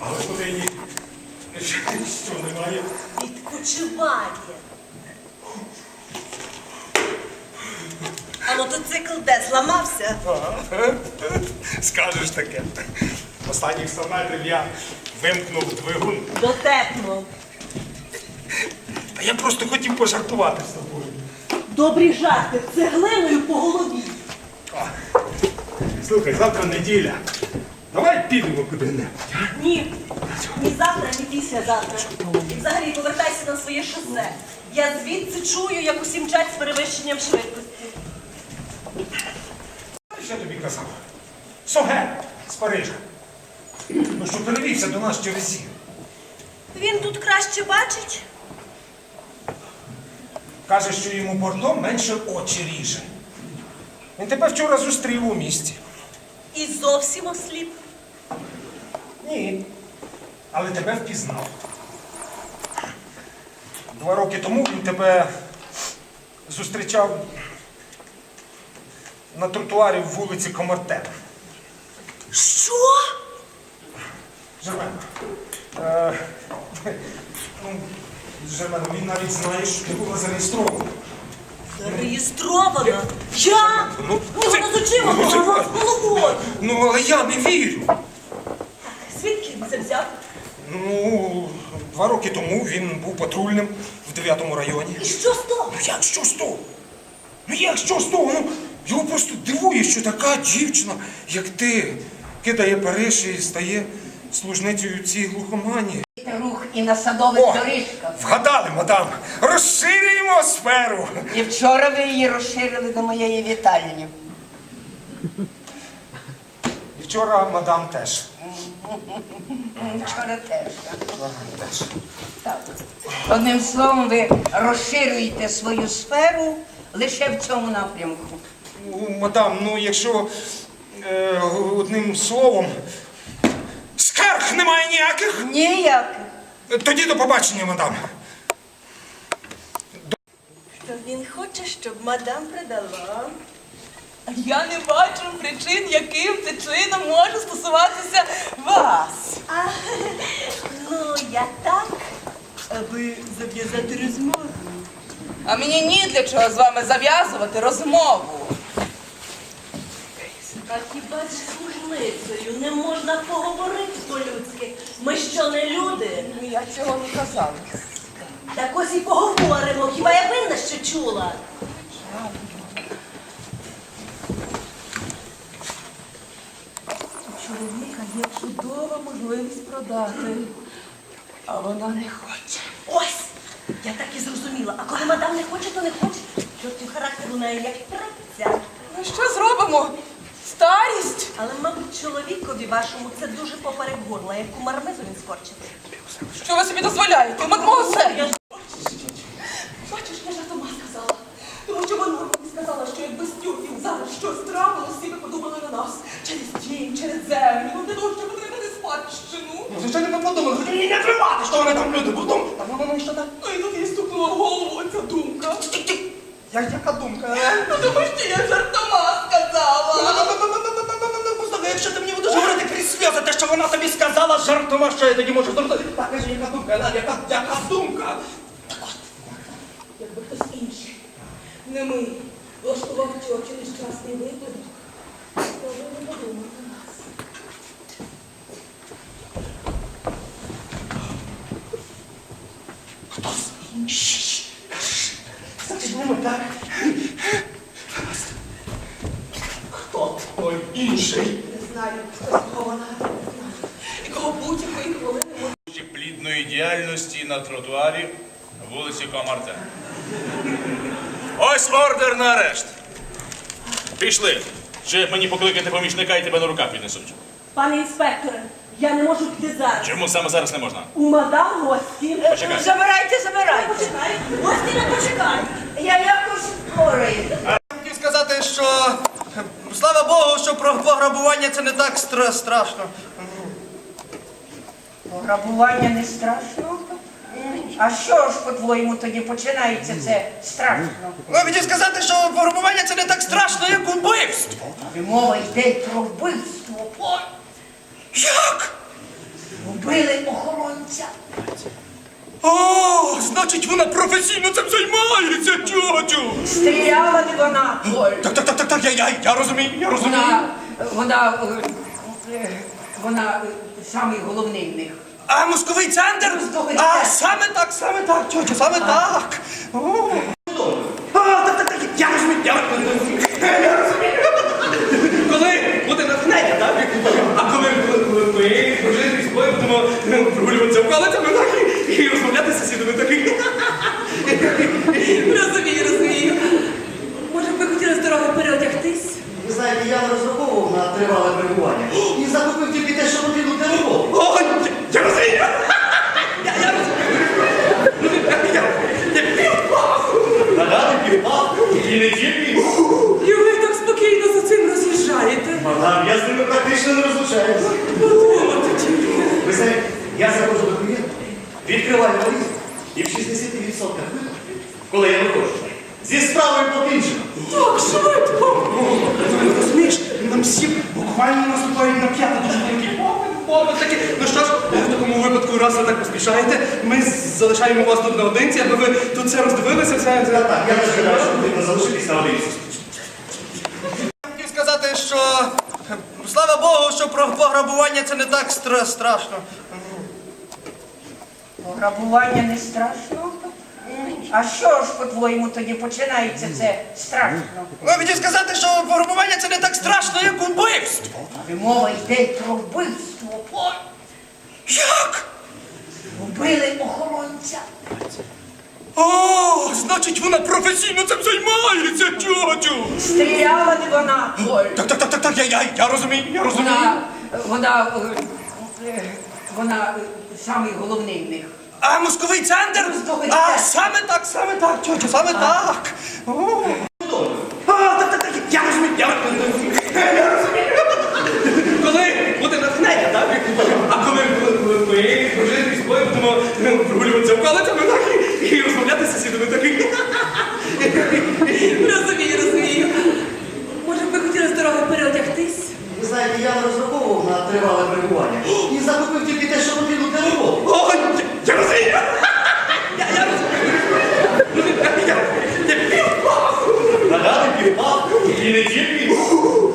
Але куди що немає? Відпочиває. А мотоцикл де зламався? Скажеш таке. Останніх 100 метрів я вимкнув двигун. Дотепно. Та я просто хотів пожартувати з тобою. Добрі жарти цеглиною по голові. Слухай, завтра неділя. Давай підемо куди-небудь. а? Ні. Ні завтра, ні післязавтра. І взагалі повертайся на своє шосе. Я звідси чую, як усі мчать з перевищенням швидкості. Що я тобі казав? Соге з Парижа. Ну що перевівся до нас через зір. Він тут краще бачить. Каже, що йому бордо менше очі ріже. Він тебе вчора зустрів у місті. І зовсім осліп. Ні. Але тебе впізнав. Два роки тому він тебе зустрічав на тротуарі в вулиці Комартена. Що? Жермен. Е, ну, Жермен, він навіть знає, що ти була зареєстрована. Зареєстрована? Я? Ну, нього це- очима ну, це- голова з головою. Ну, але я не вірю. Звідки він це взяв? Ну, два роки тому він був патрульним в 9 районі. І що з того? Ну як що з того? Ну як що з того? Ну, його просто дивує, що така дівчина, як ти, кидає Париж і стає служницею цій глухомані. Рух і на садових О, доріжках. Вгадали, мадам, розширюємо сферу. І вчора ви її розширили до моєї вітальні. І вчора мадам теж. Вчора теж. так. теж. Так. Одним словом, ви розширюєте свою сферу лише в цьому напрямку. Мадам, ну якщо е, одним словом, скарг немає ніяких, Ніяких. Тоді до побачення, мадам. Що він хоче, щоб мадам придала. Я не бачу причин, яким це чином може стосуватися вас. А, ну, я так, аби зав'язати розмову. А мені ні для чого з вами зав'язувати розмову. А хіба ж з служницею не можна поговорити по-людськи? Ми що не люди? Ну, Я цього не казала. Так ось і поговоримо. Хіба я винна, що чула? У чоловіка є чудова можливість продати, а вона не хоче. Ось! Я так і зрозуміла. А коли мадам не хоче, то не хоче. Чортів характер у неї як трапця. Ну що зробимо? Старість? Але, мабуть, чоловікові вашому це дуже поперек горла, як у мармизу він скорчити. Що ви собі дозволяєте, мадмуазель? Я ж- Бачиш, я жартома сказала. Тому що вона мені сказала, що якби з тюрків зараз щось трапилось, всі би подумали на нас. Через тінь, через землю, ну для того, щоб отримати спадщину. Ну, звичайно, ми подумали, хоч її не тримати, що вони там люди будуть. Та ну, ну, що так? Ну і тут їй стукнула в голову ця думка. Я, яка думка? Ну тому що я жартома сказала. Послухай, якщо ти мені будеш говорити крізь сльози, те, що вона тобі сказала жартома, що я тоді можу зробити. Так, кажи, яка думка, Елена, яка, яка думка? Якби хтось інший, не ми, влаштував тьоті нещасний випадок, то ви не подумали на нас. Зачинимо, так? Хто той інший? Не знаю, хтось кого вона і кого будь-якої хвилини плідної діяльності на тротуарі вулиці Комарте. Ось ордер на арешт. Пішли. Чи мені покликати помічника і тебе на руках піднесуть? Пане інспекторе, я не можу піти зараз. Чому саме зараз не можна? У мадам гості. Почекай. Забирайте, забирайте. Почекай, гості не почекай. Я якось впораю. Хотів сказати, що слава Богу, що про пограбування це не так стра- страшно. Пограбування не страшно. А що ж, по-твоєму, тоді починається це страшно? Ну, хотів сказати, що пограбування це не так страшно, як убивство. Мова йде про вбивство. Як? вбили охоронця. О, значить, вона професійно цим займається, тьотю! Стріляла не вона. Оль. Так, так, так, так, так, я, я, я розумію, я розумію. вона, вона, е, вона е, самий головний в них. А мозковий центр? Мозковий А, центр. саме так, саме так, тьотю, саме так. О. А, так, так, так, я розумію, я розумію. Я розумію. Коли буде натхнення, так? А коли, коли, коли ми, дружини з тобою будемо прогулюватися вколицями, так? І, і розмовляти з сусідами таких. Розумію, розумію. Може, б ви хотіли з дороги переодягтись? Ви знаєте, я не розраховував на тривале перебування. І закупив тільки те, що потрібно для роботи. О, я, я розумію! Я, я розумію! Я, я півпав! Нагади півпав і не тільки. І ви так спокійно за цим роз'їжджаєте. Мадам, я з ними практично не розлучаюся. Подумати тільки. Ви знаєте, я заходжу до клієнта, відкриваю валізу і в 60% випадків, коли я виходжу, зі справою покінчено. Так швидко. Розумієш, нам всі буквально наступають на п'яти дуже великий попит, попит такий. Ну що ж, в раз ви так поспішаєте, ми залишаємо вас тут наодинці, аби ви тут все роздивилися, все. Так, так, я не що потрібно залишитись на одинці. Хотів сказати, що е, слава Богу, що про пограбування це не так стра- страшно. Пограбування не страшно. А що ж, по-твоєму, тоді починається це страшно? Ну, хотів сказати, що пограбування це не так страшно, як убивство. Але мова йде про вбивство. Як? Вбили охоронця. О, значить, вона професійно цим займається, тьотю! Стріляла не вона. Ой, Так, так, так, так, так, я, я, я розумію, я розумію. вона, вона, е, е, вона е, самий головний в них. А мозковий центр? Мозковий А, центр. саме так, саме так, тьотю, саме так. О. А, так, так, так, я розумію, я розумію. Я розумію. Коли буде натхнення, так? А коли, коли, коли ми, дружини з тобою в прогулюватися так? І розмовляти з сусідами таких. Розумію, розумію. Може, б ви хотіли з дороги переодягтись? Ви знаєте, я не розраховував на тривале перебування. І закупив тільки те, що потрібно для роботи. О, я, я розумію! Я, я розумію! Я, я півпав! Нагади півпав і не тільки.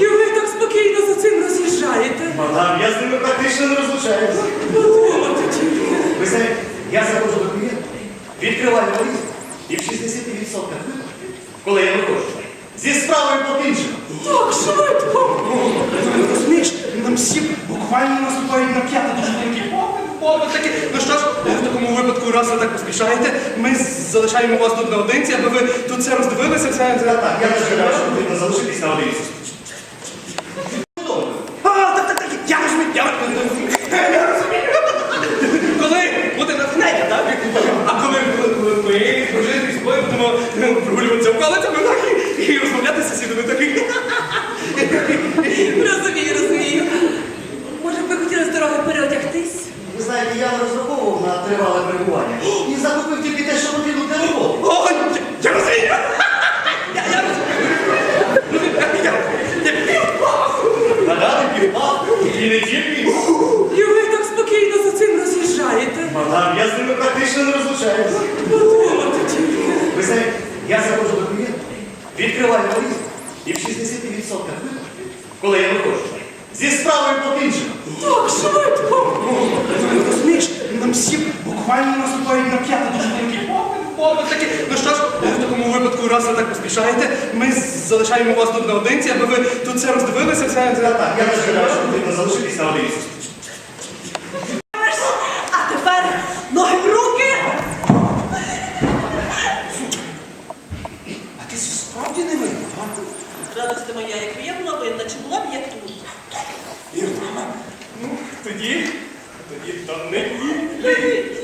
І ви так спокійно за цим роз'їжджаєте. Мадам, я з ними практично не розлучаюся. Подумати тільки. Ви знаєте, я заходжу до клієнта, відкриваю валізу і в 60% випадків, коли я виходжу, зі справою покінчено. Так швидко. Розумієш, нам всі буквально наступають на п'яти дуже великий попит, попит такий. Ну що ж, в такому випадку, раз ви так поспішаєте, ми залишаємо вас тут наодинці, аби ви тут все роздивилися, все. Так, я не що потрібно залишитись на одинці. А, так, так, так, я розумію, я розумію. Я розумію. Коли буде натхнення, так? А коли, коли, коли ми, дружини з тобою будемо прогулюватися вколицями, так? І, і розмовляти з сусідами таких. Розумію, розумію. Може, б ви хотіли з дороги переодягтись? Ви знаєте, я не розраховував на тривале перебування. І закупив тільки те, що потрібно для роботи. О, я, розумію! Я, я розумію! Я, я півпав! Нагади півпав і не тільки. І ви так спокійно за цим роз'їжджаєте. Мадам, я з ними практично не розлучаюся. Подумати тільки. Ви знаєте, я заходжу до клієнта, відкриваю валізу і в 60% випадків, коли я виходжу, зі справою покінчено. Так швидко. Розумієш, нам всі буквально наступають на п'яти дуже великий попит, попит такий. Ну що ж, в такому раз ви так поспішаєте, ми залишаємо вас тут наодинці, аби ви тут все роздивилися, все. Так, я не гадаю, що потрібно залишитись на одинці. А тепер ноги в руки. А ти справді не винна, а? Радости моя, якби я була винна, чи була б я тут? Вірно. Ну, тоді, тоді ні. Не